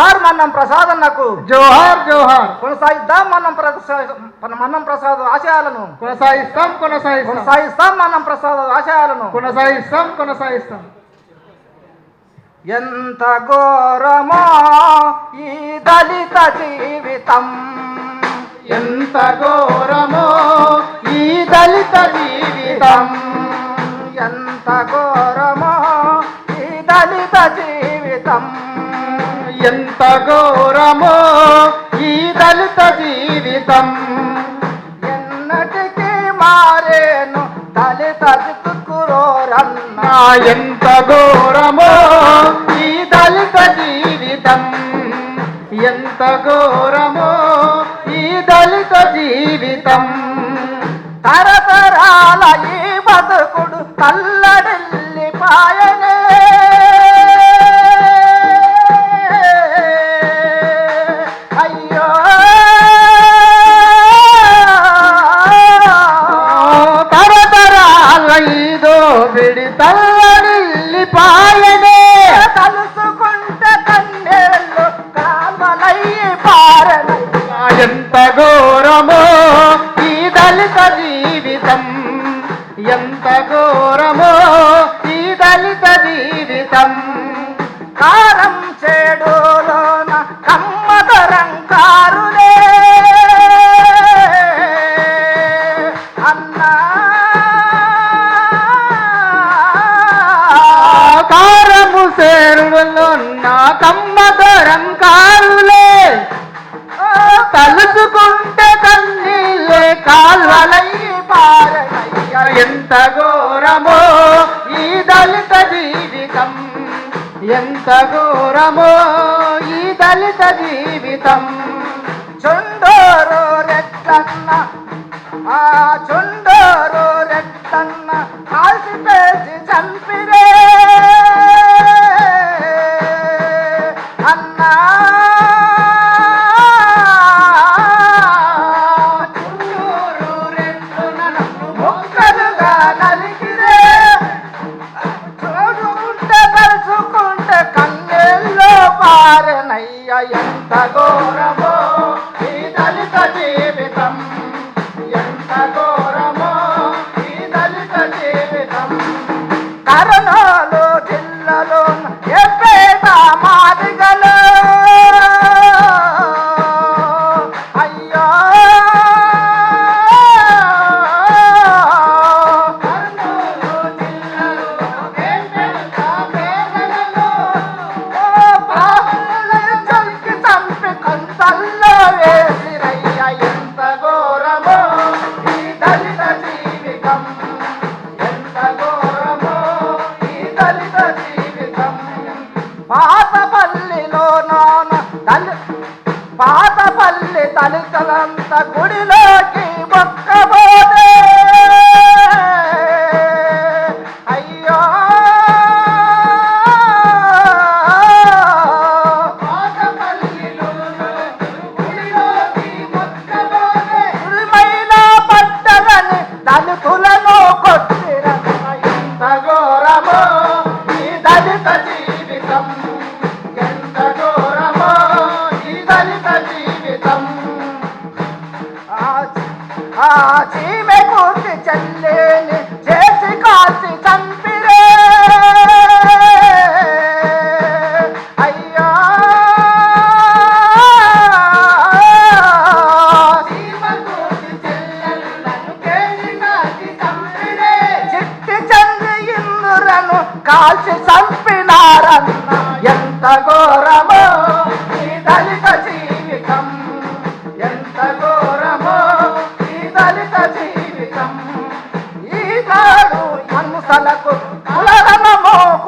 జోహార్ మన్నం ప్రసాద్ అన్నకు జోహార్ జోహార్. కొనసాగిద్దాం మన్నం ప్రసాద్ మన్నం ప్రసాద్ ఆశయాలను. కొనసాగిస్తాం కొనసాగిస్తాం కొనసాగిస్తాం మన్నం ప్రసాద్ ఆశయాలను. కొనసాగిస్తాం కొనసాగిస్తాం ఎంత ఘోరమో ఈ దళిత జీవితం. ఎంత ఘోరమో ఈ దళిత జీవితం. ఎంత ఘోరమో ఈ దళిత జీవితం. ఎంత ఘోరమో ఈ దళిత జీవితం. ఎన్నటికీ మారేను దళిత జితుకురోరన్న ఎంత ఘోరమో ఈ దళిత జీవితం. ఎంత ఘోరమో ఈ దళిత జీవితం. తరతరాల ఈ బతుకుడు తల్లడి తల్లడిల్లిపాయనే తలుసుకుంటే కన్నెళ్ళు కామలయ్యి పారనయ్య ఎంత ఘోరమో ఈ దళిత జీవితం. ఎంత ఘోరమో ఈ దళిత జీవితం. కారం చేడులోన కమ్మదరం కారము సేరులో నా కమ్మదరం కారులే. తలుచుకుంటే కన్నీళ్ళే కాల్వలయ్యి పారనయ్య ఎంత ఘోరమో ఈ దళిత జీవితం. ఎంత ఘోరమో ఈ దళిత జీవితం. చుండూరు రెట్టన్న ఆ చుండూరు రెట్టన్న కాల్సి పేసి చంపిరే. ఎంత ఘోరమో. ఈ దళిత జీవితం ఎంత ఘోరమో. ఈ దళిత జీవితం. కరణాలు జిల్లలో ఎప్పేట మాదిగలో పాతపల్లిలో నాన్న దళి పాతపల్లి తలుకలంత గుడిలోకి మొక్కబోతే. అయ్యో! ఉరిమైనా జీవితం. ఆ చీమె కూర్చి చెల్లేని చేసి కాల్చి చంపిరే. అయ్యా. చిట్టి కాల్చి చంపినారన్న ఎంత ఘోరమో.